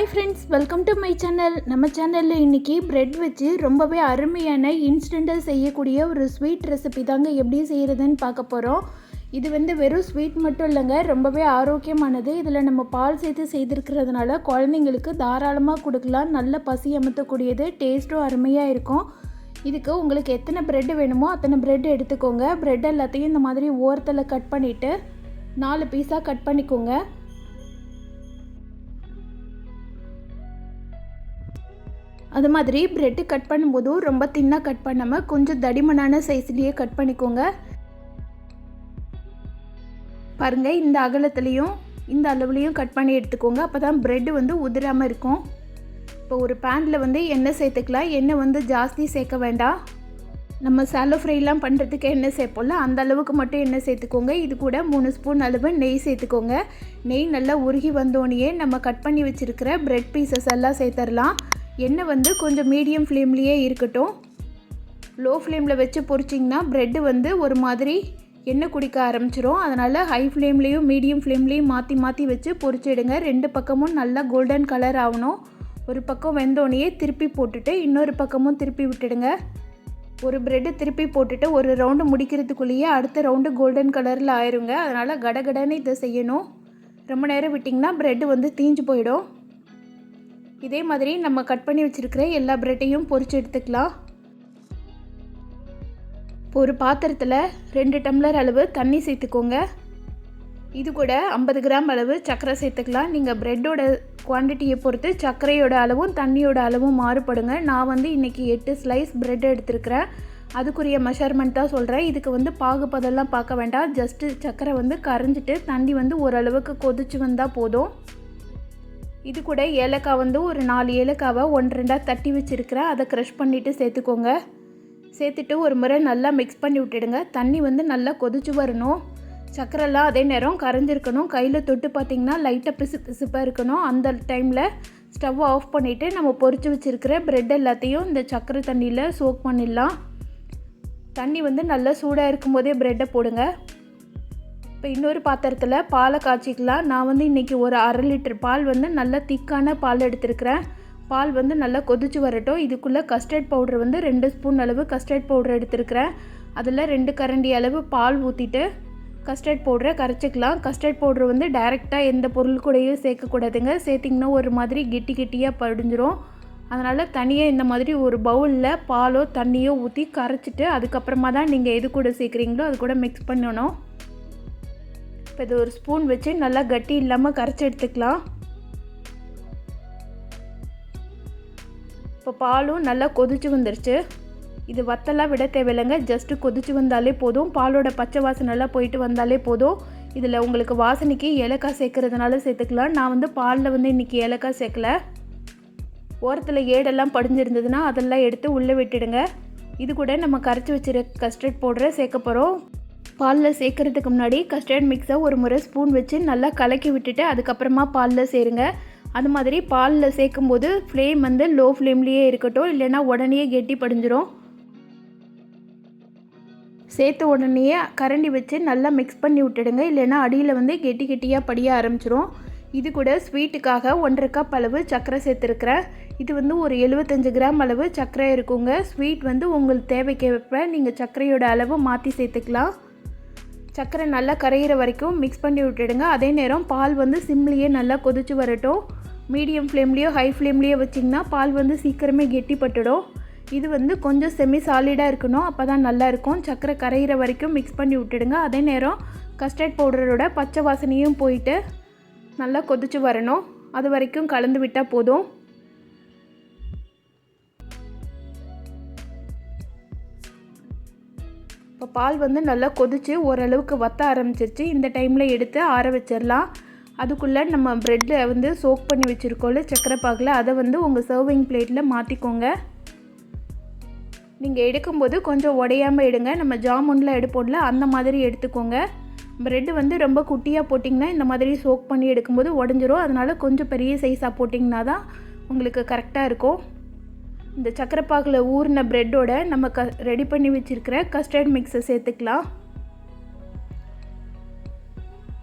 Welcome to my channel நம்ம சேனலில் இன்றைக்கி ப்ரெட் வச்சு ரொம்பவே அருமையான இன்ஸ்டண்ட்டாக செய்யக்கூடிய ஒரு ஸ்வீட் ரெசிபி தாங்க எப்படி செய்கிறதுன்னு பார்க்க போகிறோம் இது வந்து வெறும் ஸ்வீட் மட்டும் இல்லைங்க ரொம்பவே ஆரோக்கியமானது. இதில் நம்ம பால் சேர்த்து செய்திருக்கிறதுனால குழந்தைங்களுக்கு தாராளமாக கொடுக்கலாம். நல்ல பசி அமர்த்தக்கூடியது டேஸ்ட்டும் அருமையாக இருக்கும். இதுக்கு உங்களுக்கு எத்தனை ப்ரெட் வேணுமோ அத்தனை ப்ரெட் எடுத்துக்கோங்க. ப்ரெட் எல்லாத்தையும் இந்த மாதிரி ஓரத்தில் கட் பண்ணிவிட்டு நாலு பீஸாக கட் பண்ணிக்கோங்க. அது மாதிரி ப்ரெட்டு கட் பண்ணும்போதும் ரொம்ப தின்னாக கட் பண்ணாமல் கொஞ்சம் தடிமனான சைஸ்லேயே கட் பண்ணிக்கோங்க. பாருங்கள் இந்த அகலத்துலேயும் இந்த அளவுலேயும் கட் பண்ணி எடுத்துக்கோங்க. அப்போ தான் ப்ரெட்டு வந்து உதிராமல் இருக்கும். இப்போ ஒரு பேனில் வந்து எண்ணெய் சேர்த்துக்கலாம். எண்ணெய் வந்து ஜாஸ்தி சேர்க்க வேண்டாம். நம்ம சாலோ ஃப்ரைலாம் பண்ணுறதுக்கு எண்ணெய் சேர்ப்போம்ல அந்த அளவுக்கு மட்டும் எண்ணெய் சேர்த்துக்கோங்க. இது கூட மூணு ஸ்பூன் அளவு நெய் சேர்த்துக்கோங்க. நெய் நல்லா உருகி வந்தோடனே நம்ம கட் பண்ணி வச்சுருக்கிற ப்ரெட் பீசஸ் எல்லாம் சேர்த்துடலாம். எண்ணெய் வந்து கொஞ்சம் மீடியம் ஃப்ளேம்லேயே இருக்கட்டும். லோ ஃப்ளேமில் வச்சு பொரிச்சிங்கன்னா ப்ரெட்டு வந்து ஒரு மாதிரி எண்ணெய் குடிக்க ஆரம்பிச்சிரும். அதனால் ஹை ஃப்ளேம்லேயும் மீடியம் ஃப்ளேம்லேயும் மாற்றி மாற்றி வச்சு பொரிச்சிடுங்க. ரெண்டு பக்கமும் நல்லா கோல்டன் கலர் ஆகணும். ஒரு பக்கம் வெந்தோடனே திருப்பி போட்டுட்டு இன்னொரு பக்கமும் திருப்பி விட்டுடுங்க. ஒரு ப்ரெட்டு திருப்பி போட்டுட்டு ஒரு ரவுண்டு முடிக்கிறதுக்குள்ளேயே அடுத்த ரவுண்டு கோல்டன் கலரில் ஆயிருங்க. அதனால் கடகடன்னு இதை செய்யணும். ரொம்ப நேரம் விட்டிங்கன்னா ப்ரெட்டு வந்து தீஞ்சு போயிடும். இதே மாதிரி நம்ம கட் பண்ணி வச்சுருக்கிற எல்லா பிரெட்டையும் பொறிச்சு எடுத்துக்கலாம். இப்போ ஒரு பாத்திரத்தில் ரெண்டு டம்ளர் அளவு தண்ணி சேர்த்துக்கோங்க. இது கூட ஐம்பது கிராம் அளவு சர்க்கரை சேர்த்துக்கலாம். நீங்கள் ப்ரெட்டோட குவான்டிட்டியை பொறுத்து சர்க்கரையோட அளவும் தண்ணியோட அளவும் மாறுபடுங்க. நான் வந்து இன்றைக்கி எட்டு ஸ்லைஸ் ப்ரெட் எடுத்துருக்கிறேன். அதுக்குரிய மெஷர்மெண்ட் தான் சொல்கிறேன் இதுக்கு வந்து பாகுபதெல்லாம் பார்க்க வேண்டாம். ஜஸ்ட்டு சர்க்கரை வந்து கரைஞ்சிட்டு தண்ணி வந்து ஓரளவுக்கு கொதிச்சு வந்தால் போதும். இது கூட ஏலக்காய் வந்து ஒரு நாலு ஏலக்காவை ஒன்று ரெண்டாக தட்டி வச்சுருக்கிறேன். அதை க்ரஷ் பண்ணிவிட்டு சேர்த்துக்கோங்க. சேர்த்துட்டு ஒரு முறை நல்லா மிக்ஸ் பண்ணி விட்டுடுங்க. தண்ணி வந்து நல்லா கொதிச்சு வரணும். சக்கரெல்லாம் அதே நேரம் கரைஞ்சிருக்கணும். கையில் தொட்டு பார்த்திங்கன்னா லைட்டாக பிசு பிசுப்பாக இருக்கணும். அந்த டைமில் ஸ்டவ் ஆஃப் பண்ணிவிட்டு நம்ம பொறிச்சு வச்சுருக்கிற ப்ரெட் எல்லாத்தையும் இந்த சக்கரை தண்ணியில் சோக் பண்ணிடலாம். தண்ணி வந்து நல்லா சூடாக இருக்கும்போதே ப்ரெட்டை போடுங்க. இப்போ இன்னொரு பாத்திரத்தில் பாலை காய்ச்சிக்கலாம். நான் வந்து இன்றைக்கி ஒரு அரை லிட்டர் பால் வந்து நல்லா திக்கான பால் எடுத்துருக்கிறேன். பால் வந்து நல்லா கொதிச்சு வரட்டும். இதுக்குள்ளே கஸ்டர்ட் பவுடர் வந்து ரெண்டு ஸ்பூன் அளவு கஸ்டர்ட் பவுடர் எடுத்துருக்கிறேன். அதில் ரெண்டு கரண்டி அளவு பால் ஊற்றிட்டு கஸ்டர்ட் பவுடரை கரைச்சிக்கலாம். கஸ்டர்ட் பவுடர் வந்து டைரெக்டாக எந்த பொருள் கூடயும் சேர்க்கக்கூடாதுங்க. சேர்த்திங்கன்னா ஒரு மாதிரி கெட்டி கெட்டியாக படிஞ்சிரும். அதனால் தனியாக இந்த மாதிரி ஒரு பவுலில் பாலோ தண்ணியோ ஊற்றி கரைச்சிட்டு அதுக்கப்புறமா தான் நீங்கள் எது கூட சேர்க்குறீங்களோ அது கூட மிக்ஸ் பண்ணணும். இப்போ இது ஒரு ஸ்பூன் வச்சு நல்லா கட்டி இல்லாமல் கரைச்சி எடுத்துக்கலாம். இப்போ பாலும் நல்லா கொதிச்சு வந்துருச்சு. இது வத்தெல்லாம் விட தேவையில்லைங்க. ஜஸ்ட்டு கொதிச்சு வந்தாலே போதும். பாலோட பச்சை வாசனைலாம் போயிட்டு வந்தாலே போதும். இதில் உங்களுக்கு வாசனைக்கு ஏலக்காய் சேர்க்குறதுனால சேர்த்துக்கலாம். நான் வந்து பாலில் வந்து இன்றைக்கி ஏலக்காய் சேர்க்கல. ஓரத்தில் ஏடெல்லாம் படிஞ்சிருந்ததுன்னா அதெல்லாம் எடுத்து உள்ளே விட்டுடுங்க. இது கூட நம்ம கரைச்சி வச்சிருக்க கஸ்டர்ட் பவுடரை சேர்க்க போகிறோம். பாலில் சேர்க்குறதுக்கு முன்னாடி கஸ்டர்ட் மிக்ஸை ஒரு முறை ஸ்பூன் வச்சு நல்லா கலக்கி விட்டுட்டு அதுக்கப்புறமா பாலில் சேருங்க. அது மாதிரி பாலில் சேர்க்கும்போது ஃப்ளேம் வந்து லோ ஃப்ளேம்லேயே இருக்கட்டும் இல்லைன்னா உடனே கெட்டி படிஞ்சிரும். சேர்த்த உடனே கரண்டி வச்சு நல்லா மிக்ஸ் பண்ணி விட்டுடுங்க இல்லைன்னா அடியில் வந்து கெட்டி கெட்டியாக படிய ஆரம்பிச்சிரும். இது கூட ஸ்வீட்டுக்காக ஒன்றரை கப் அளவு சர்க்கரை சேர்த்துருக்குறேன். இது வந்து ஒரு எழுபத்தஞ்சு கிராம் அளவு சர்க்கரை இருக்குங்க. ஸ்வீட் வந்து உங்களுக்கு தேவைக்கேற்ப நீங்கள் சர்க்கரையோட அளவு மாற்றி சேர்த்துக்கலாம். சர்க்கரை நல்லா கரையிற வரைக்கும் மிக்ஸ் பண்ணி விட்டுடுங்க. அதே நேரம் பால் வந்து சிம்லேயே நல்லா கொதிச்சு வரட்டும். மீடியம் ஃப்ளேம்லேயோ ஹை ஃப்ளேம்லேயோ வச்சிங்கன்னா பால் வந்து சீக்கிரமே கெட்டிப்பட்டுடும். இது வந்து கொஞ்சம் செமி சாலிடாக இருக்கணும். அப்போ தான் நல்லாயிருக்கும் சர்க்கரை கரையிற வரைக்கும் மிக்ஸ் பண்ணி விட்டுடுங்க. அதே நேரம் கஸ்டர்ட் பவுடரோட பச்சை வாசனையும் போயிட்டு நல்லா கொதிச்சு வரணும். அது வரைக்கும் கலந்து விட்டால் போதும். இப்போ பால் வந்து நல்லா கொதித்து ஓரளவுக்கு வத்த ஆரம்பிச்சிருச்சு. இந்த டைமில் எடுத்து ஆற வச்சிடலாம் அதுக்குள்ளே நம்ம ப்ரெட்டை வந்து சோக் பண்ணி வச்சுருக்கோம்ல சக்கரை பாகில். அதை வந்து உங்கள் சர்விங் பிளேட்டில் மாற்றிக்கோங்க நீங்கள் எடுக்கும்போது கொஞ்சம் உடையாமல் எடுங்க. நம்ம ஜாமுன்லாம் எடுப்போம்ல அந்த மாதிரி எடுத்துக்கோங்க. ப்ரெட்டு வந்து ரொம்ப குட்டியாக போட்டிங்கன்னா இந்த மாதிரி சோக் பண்ணி எடுக்கும்போது உடஞ்சிரும். அதனால் கொஞ்சம் பெரிய சைஸாக போட்டிங்கன்னா தான் உங்களுக்கு கரெக்டாக இருக்கும். இந்த சக்கரைப்பாகில் ஊறின ப்ரெட்டோட நம்ம க ரெடி பண்ணி வச்சுருக்கிற கஸ்டர்ட் மிக்ஸை சேர்த்துக்கலாம்.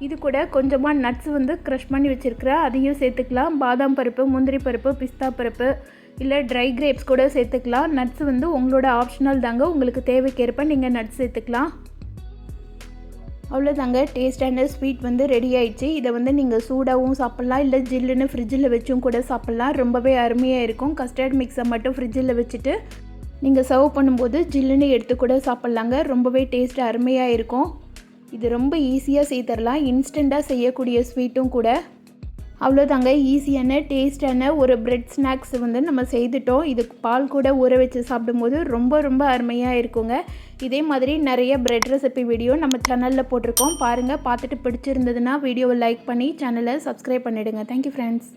இது கூட கொஞ்சமாக நட்ஸ் வந்து க்ரஷ் பண்ணி வச்சுருக்கிறேன் அதையும் சேர்த்துக்கலாம். பாதாம் பருப்பு முந்திரி பருப்பு பிஸ்தா பருப்பு இல்லை ட்ரை கிரேப்ஸ் கூட சேர்த்துக்கலாம். நட்ஸ் வந்து உங்களோட ஆப்ஷனல் தாங்க. உங்களுக்கு தேவைக்கேற்ப நீங்கள் நட்ஸ் சேர்த்துக்கலாம். அவ்வளோதாங்க டேஸ்டான ஸ்வீட் வந்து ரெடி ஆயிடுச்சு. இதை வந்து நீங்கள் சூடாகவும் சாப்பிட்லாம். இல்லை ஜில்லுன்னு ஃப்ரிட்ஜில் வச்சும் கூட சாப்பிட்லாம். ரொம்பவே அருமையாக இருக்கும். கஸ்டர்ட் மிக்ஸை மட்டும் ஃப்ரிட்ஜில் வச்சுட்டு நீங்கள் சர்வ் பண்ணும்போது ஜில்லுன்னு எடுத்து கூட சாப்பிட்லாங்க. ரொம்பவே டேஸ்ட் அருமையாக இருக்கும். இது ரொம்ப ஈஸியாக செய்தரலாம் இன்ஸ்டண்ட்டாக செய்யக்கூடிய ஸ்வீட்டும் கூட. அவ்வளோதாங்க. ஈஸியான டேஸ்டான ஒரு பிரெட் ஸ்நாக்ஸ் வந்து நம்ம செய்துட்டோம். இதுக்கு பால் கூட ஊற வச்சு சாப்பிடும்போது ரொம்ப ரொம்ப அருமையாக இருக்குங்க. இதே மாதிரி நிறைய பிரெட் ரெசிபி வீடியோ நம்ம சேனலில் போட்டிருக்கோம். பாருங்கள் பார்த்துட்டு பிடிச்சிருந்ததுன்னா வீடியோவை லைக் பண்ணி சேனலை சப்ஸ்கிரைப் பண்ணிவிடுங்க தேங்க்யூ ஃப்ரெண்ட்ஸ்